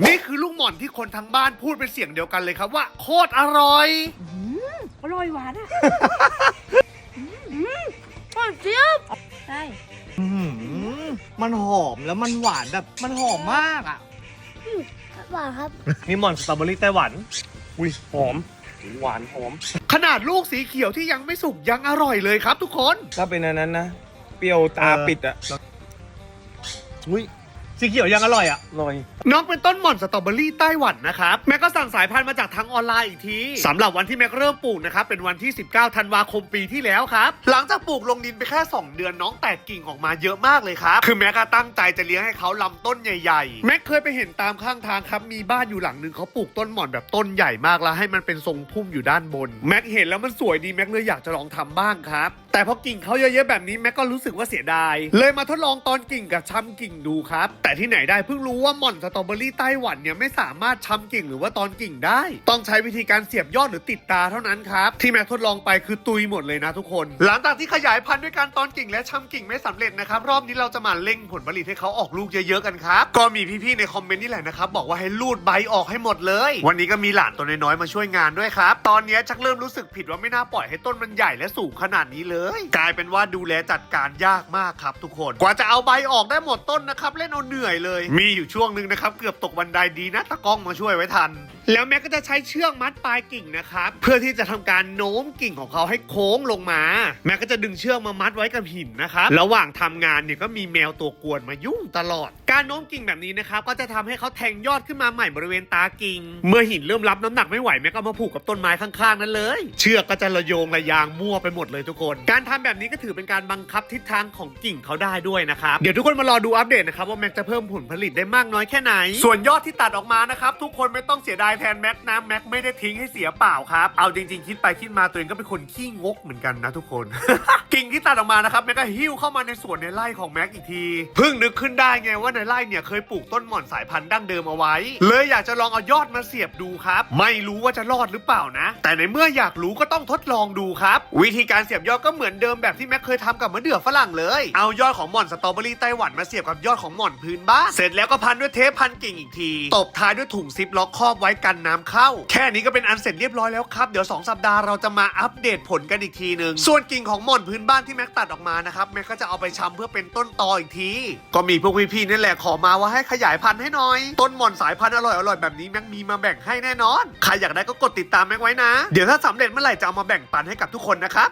นี่คือลูกหม่อนที่คนทั้งบ้านพูดเป็นเสียงเดียวกันเลยครับว่าโคตรอร่อย อร่อยหวานอะอืมหวานเจี๊ยบใช่อื้อหือมันหอมแล้วมันหวานแบบมันหอมมากอะ หวานครับ นี่หม่อนสตรอเบอรี่ไต้หวัน อุ้ยหอม หวานหอม ขนาดลูกสีเขียวที่ยังไม่สุกยังอร่อยเลยครับทุกคน ถ้าเป็นอันนั้นนะ เปรี้ยวตาเออปิดอะอุ้ย สีเขียวยังอร่อยอะอร่อยน้องเป็นต้นหม่อนสตรอเบอรี่ไต้หวันนะครับ แม็กก็สั่งสายพันธุ์มาจากทางออนไลน์อีกทีสำหรับวันที่แม็กเริ่มปลูกนะครับ เป็นวันที่ 19 ธันวาคมปีที่แล้วครับ หลังจากปลูกลงดินไปแค่ 2 เดือนน้องแตกกิ่งออกมาเยอะมากเลยครับ คือแม็กก็ตั้งใจจะเลี้ยงให้เขาลำต้นใหญ่ๆ แม็กเคยไปเห็นตามข้างทางครับ มีบ้านอยู่หลังนึงเขาปลูกต้นหม่อนแบบต้นใหญ่มากแล้วให้มันเป็นทรงพุ่มอยู่ด้านบน แม็กเห็นแล้วมันสวยดีแม็กเลยอยากจะลองทำบ้างครับ แต่พอกิ่งเขาเยอะๆแบบนี้แม็กก็รู้สึกว่าเสียดาย เลยมาทดลองตอนกิ่งกับช้ำกิ่งดูครับ แต่ที่ไหนได้เพิ่งรู้ว่าหม่อนสตรอเบอรี่ไต้หวันเนี่ยไม่สามารถช้ำกิ่งหรือว่าตอนกิ่งได้ ต้องใช้วิธีการเสียบยอดหรือติดตาเท่านั้นครับ ที่แม็กทดลองไปคือตุยหมดเลยนะทุกคน หลังจากที่ขยายพันธุ์ด้วยการตอนกิ่งและช้ำกิ่งไม่สำเร็จนะครับรอบนี้เราจะมาเร่งผลผลิตให้เขาออกลูกเยอะๆกันครับก็มีพี่ๆในคอมเมนต์นี่แหละนะครับบอกว่าให้ลูดใบออกให้หมดเลย วันนี้ก็มีหลานตัวน้อยๆมาช่วยงานด้วยครับตอนนี้ชักเริ่มรู้สึกผิดว่าไม่น่าปล่อยให้ต้นมันใหญ่และสูงขนาดนี้เลยกลายเป็นว่าดูแลจัดการยากมากครับทุกคน กว่าจะเอาใบออกได้หมดต้นนะครับ เล่นเอาเหนื่อยเลย มีอยู่ช่วงหนึ่งนะครับ เกือบตกบันไดดีนะตะกล้องมาช่วยไว้ทัน แล้วแม็กก็จะใช้เชือกมัดปลายกิ่งนะครับ เพื่อที่จะทำการโน้มกิ่งของเขาให้โค้งลงมา แม็กก็จะดึงเชือกมามัดไว้กับหินนะครับ ระหว่างทำงานเนี่ยก็มีแมวตัวกวนมายุ่งตลอด การโน้มกิ่งแบบนี้นะครับก็จะทำให้เขาแทงยอดขึ้นมาใหม่บริเวณตากิ่ง เมื่อหินเริ่มรับน้ำหนักไม่ไหวแม็กก็เอามาผูกกับต้นไม้ข้างๆนั้นเลย เชือกก็จะระโยงระยางมั่วไปหมดเลยทุกคนการทำแบบนี้ก็ถือเป็นการบังคับทิศทางของกิ่งเขาได้ด้วยนะครับ เดี๋ยวทุกคนมารอดูอัปเดตนะครับว่าแม็กจะเพิ่มผลผลิตได้มากน้อยแค่ไหน ส่วนยอดที่ตัดออกมานะครับทุกคนไม่ต้องเสียดายแทนแม็กนะแม็กไม่ได้ทิ้งให้เสียเปล่าครับ เอาจริง ๆ คิดไปคิดมาตัวเองก็เป็นคนขี้งกเหมือนกันนะทุกคน กิ่งที่ตัดออกมานะครับแม็กก็หิ้วเข้ามาในสวนในไร่ของแม็กอีกทีเพิ่งนึกขึ้นได้ไงว่าในไร่เนี่ยเคยปลูกต้นหม่อนสายพันธุ์ดั้งเดิมเอาไว้ เลยอยากจะลองเอายอดมาเสียบดูครับ ไม่รู้ว่าจะรอดหรือเปล่านะ แต่ในเมื่ออยากรู้ก็ต้องทดลองดูครับ วิธีการเสียบยอดก็เหมือนเดิมแบบที่แม็กเคยทำกับมะเดื่อฝรั่งเลย เอายอดของหม่อนสตรอเบอรี่ไต้หวันมาเสียบกับยอดของหม่อนพื้นบ้านเสร็จแล้วก็พันด้วยเทปพันกิ่งอีกที ตบท้ายด้วยถุงซิปล็อกครอบไว้กันน้ำเข้า แค่นี้ก็เป็นอันเสร็จเรียบร้อยแล้วครับ เดี๋ยว 2 สัปดาห์เราจะมาอัปเดตผลกันอีกทีหนึ่งส่วนกิ่งของหม่อนพื้นบ้านที่แม็กตัดออกมานะครับแม็กก็จะเอาไปชำเพื่อเป็นต้นตออีกที ก็มีพวกพี่ๆนี่แหละขอมาว่าให้ขยายพันธุ์ให้หน่อย ต้นหม่อนสายพันธุ์อร่อยๆแบบนี้แม็กมีมาแบ่งให้แน่นอน ใครอยากได้ก็กดติดตามแม็กไว้นะ เดี๋ยวถ้าสำเร็จเมื่อไหร่จะเอามาแบ่งปันให้กับทุกคนนะครับ